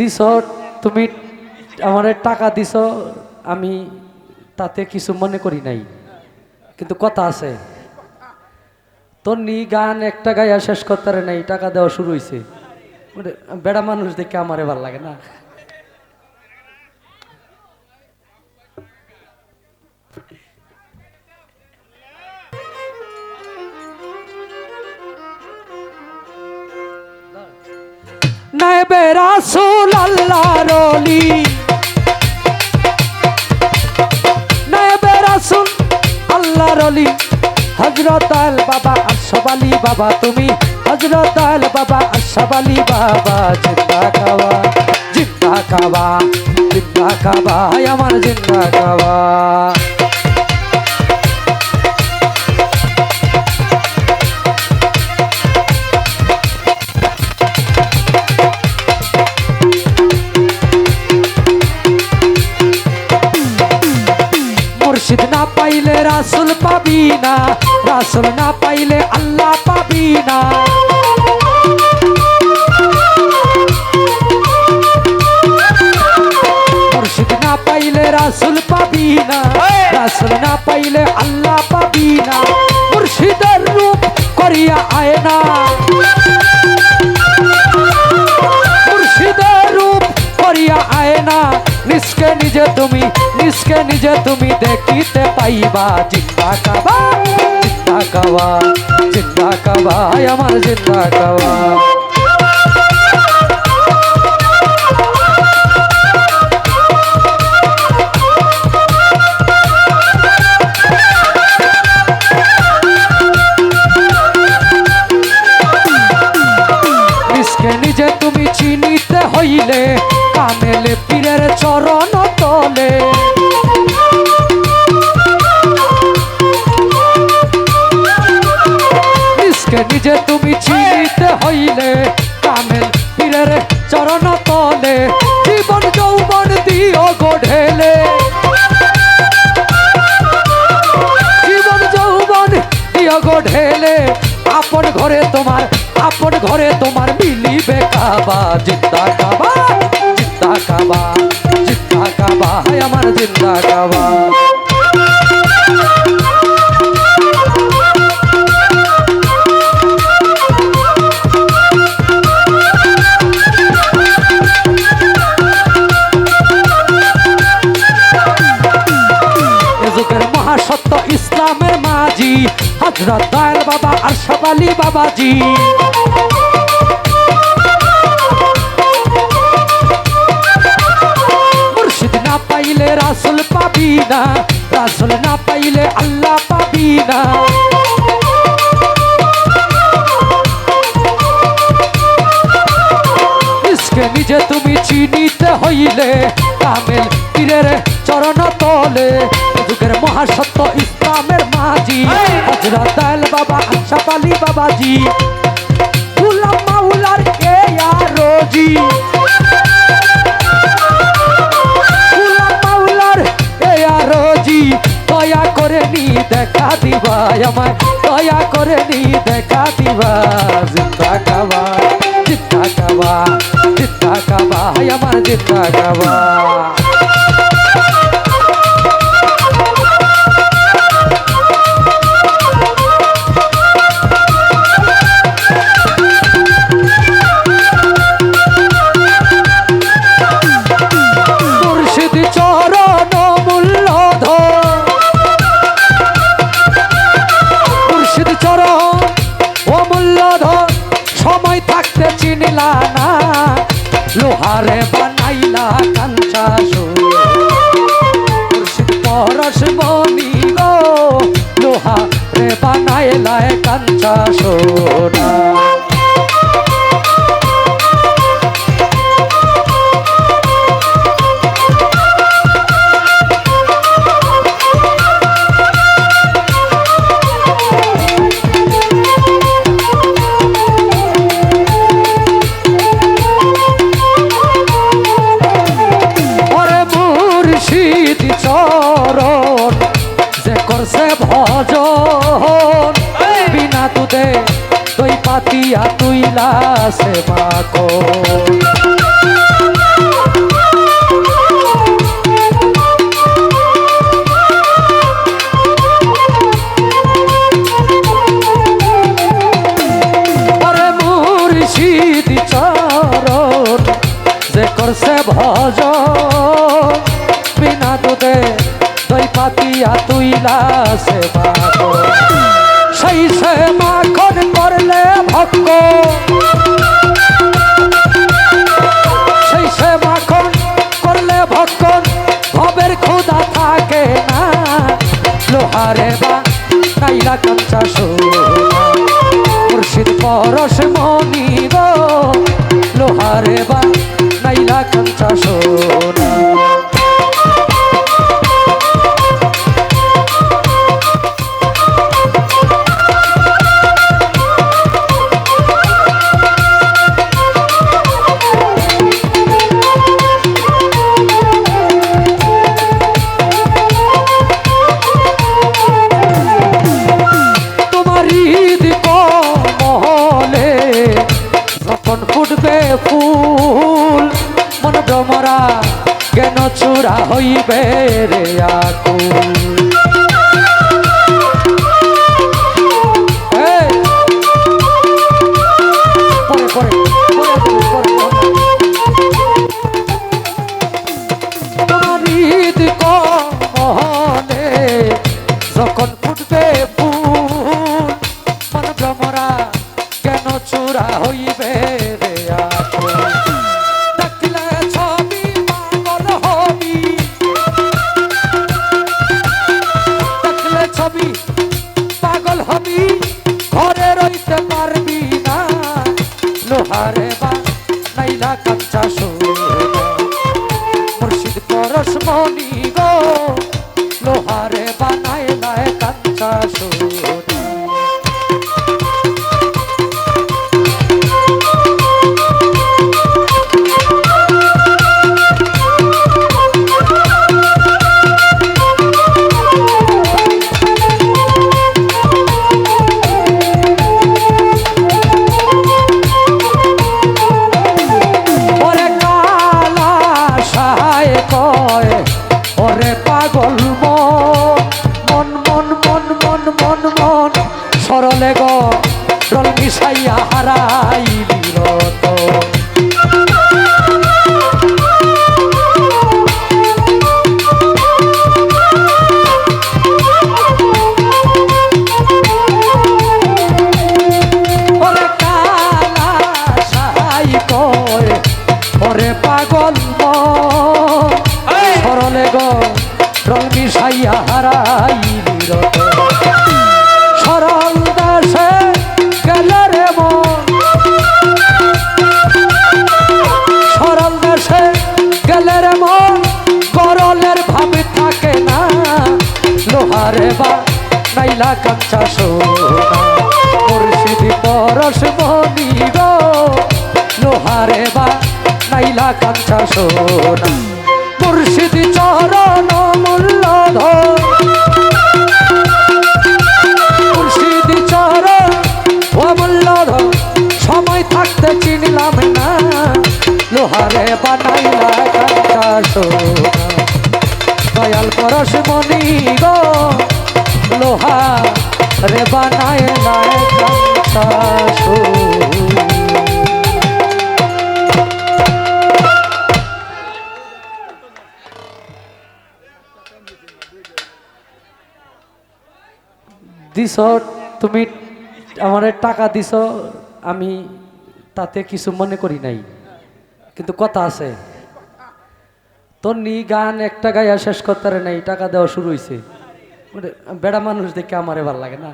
দিছ, তুমি আমারে টাকা দিছ, আমি তাতে কিছু মনে করি নাই। কিন্তু কথা আছে তোর নি গান একটা গাইয়া শেষ করতে নাই, টাকা দেওয়া শুরু হয়েছে বেড়া মানুষ দেখে আমারে ভালো লাগে না। রাসূল আল্লাহর ওলি নাইবে রাসূল আল বাবা আলী বাবা, তুমি হযরত আল বাবা আলী বাবা, জিন্দা কাবা জিন্দা কাবা, জিন্দা হায় আমার জিন্দা কাবা। পাবি না। রাসুল না পাইলে আল্লাহ পাবি না। নিজে তুমি নিষ্কে নিজে তুমি দেখিতে পাইবা জিন্দা কাবা জিন্দা কাবা জিন্দা কাবা হায় আমার জিন্দা কাবা হইলে, কামেল পীরের চরণ তলে, জীবন যৌবন দিও গঢ়েলে জীবন যৌবন দিও গঢ়েলে আপন ঘরে তোমার, আপন ঘরে তোমার মিলিবে কাবা, জিন্দা কাবা জিন্দা কাবা জিন্দা কাবা আমার জিন্দা কাবা। হজরত বাবা আরশাদ আলী বাবাজি। মুর্শিদ না পাইলে রাসুল পাবি না রাসুল না পাইলে আল্লাহ পাবি না। নিজে তুমি চিনিতে হইলে কামেল পীরের চরণ তলে যুগের মহাসত্য হজরত আল বাবা আলী বাবাজি। উলাম মাউলার কে রোজি? উলাম মাউলার কে দয়া করে নি দেখা দিবা আমায়। দয়া করে নি দেখা দিবা, জিন্দা কাবা জিন্দা কাবা জিন্দা কাবা আমার জিন্দা কাবা। লোহারে বানাইলা কাঞ্চা মুর্শিদ পরশ মনি গো লোহারে বানাইলা কাঞ্চা সোনা পাতিয়া তুইলা সেবা কর। করছে ভজ বিনা তোতে দই পাতিয়া তুইলা সেবা সেই সে মাখন করলে ভক্ত। সেই সে মাখন করলে ভক্ষণ ভবের ক্ষুদা থাকে না। লোহারে বা নাইলা সোনা। মুর্শিদ পরশ মনি গো লোহারে বা নাইলা কাঞ্চা সোনা। ফুল মন ভ্রমরা কেন চূড়া হইবে রে আকুল। তোমার ঈদ মহলে রং মিশাইয়া সরল দাসে গেলে রে সরল দেশে গেলে রে গরলের ভাবে থাকে না। লোহারে বা নাইলা কাঞ্চা সোনা। মুর্শিদি পরশ মনি গো। লোহারে বা নাইলা কাঞ্চা সোনা। মুর্শিদি চরণ মূল্য ধর দিছ, তুমি আমার টাকা দিছ, আমি তাতে কিছু মনে করি নাই। কিন্তু কথা আছে তোর নি গান একটা গাইয়া শেষ করতে নাই, টাকা দেওয়া শুরু হয়েছে বেড়া মানুষ দেখে আমারে ভালো লাগে না।